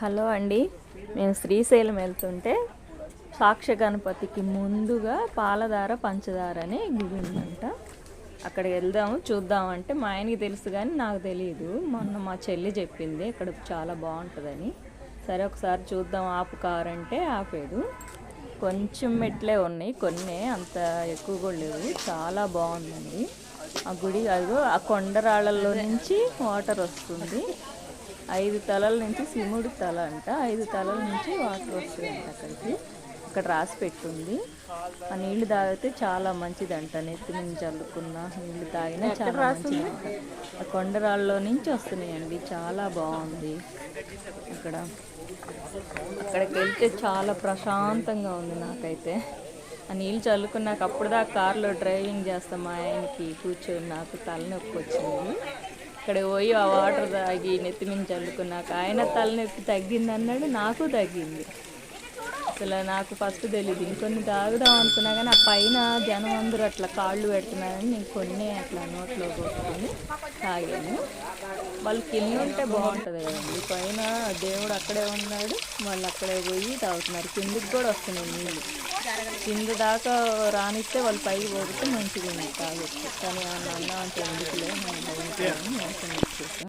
Hello అండి. మేము శ్రీశైలం వెళ్తుంటే సాక్ష గణపతికి ముందుగా పాలధార పంచదార అనే గుడి ఉందంట అక్కడికి వెళ్దాము చూద్దాం అంటే మా ఆయనకి తెలుసు కానీ నాకు తెలియదు మొన్న మా చెల్లి చెప్పింది ఇక్కడ చాలా బాగుంటుందని. సరే ఒకసారి చూద్దాం ఆపు కారంటే ఆపాడు. కొంచెం మెట్లే ఉన్నాయి కొన్ని అంత ఎక్కువ కూడా లేవు. చాలా బాగుందండి. ఆ గుడి అదిగో ఆ కొండరాళ్ళల్లో నుంచి వాటర్ వస్తుంది. ఐదు తలల నుంచి శివుడి తల అంట. ఐదు తలల నుంచి వాటర్ వస్తాయంట అక్కడికి. అక్కడ రాసి పెట్టుంది. ఆ నీళ్ళు తాగితే చాలా మంచిదంట. నెత్తి నుంచి చల్లుకున్న నీళ్ళు తాగినా చాలా మంచిదంట. ఆ కొండరాళ్ళలో నుంచి వస్తున్నాయండి. చాలా బాగుంది. ఇక్కడ అక్కడికి వెళ్తే చాలా ప్రశాంతంగా ఉంది నాకైతే. ఆ నీళ్ళు చల్లుకున్నాక అప్పుడు దాకా కారులో డ్రైవింగ్ చేస్తాం మా ఆయనకి కూర్చొని నాకు తలనొప్పి వచ్చింది. అక్కడ పోయి ఆ వాటర్ తాగి నెత్తి మీద చల్లుకున్నాక ఆయన తలనొప్పి తగ్గింది అన్నాడు నాకు తగ్గింది. అసలు నాకు ఫస్ట్ తెలియదు ఇంకొన్ని తాగుదాం అనుకున్నా కానీ ఆ పైన జనం అందరూ అట్లా కాళ్ళు పెడుతున్నారని నేను కొన్ని అట్లా నోట్లో పోసుకొని తాగాను. వాళ్ళు కింద ఉంటే బాగుంటుంది కదండి. పైన దేవుడు అక్కడే ఉన్నాడు. వాళ్ళు అక్కడే పోయి తాగుతున్నారు. కిందికి కూడా వస్తున్నాయి నీళ్ళు కింద దాకా రానిస్తే వాళ్ళు పైకి పోతే మంచిగా ఉంది తాగొచ్చు కానీ అన్న అన్న అంటే ఎందుకులే మనం భరించాలని మోసం ఇచ్చేసాం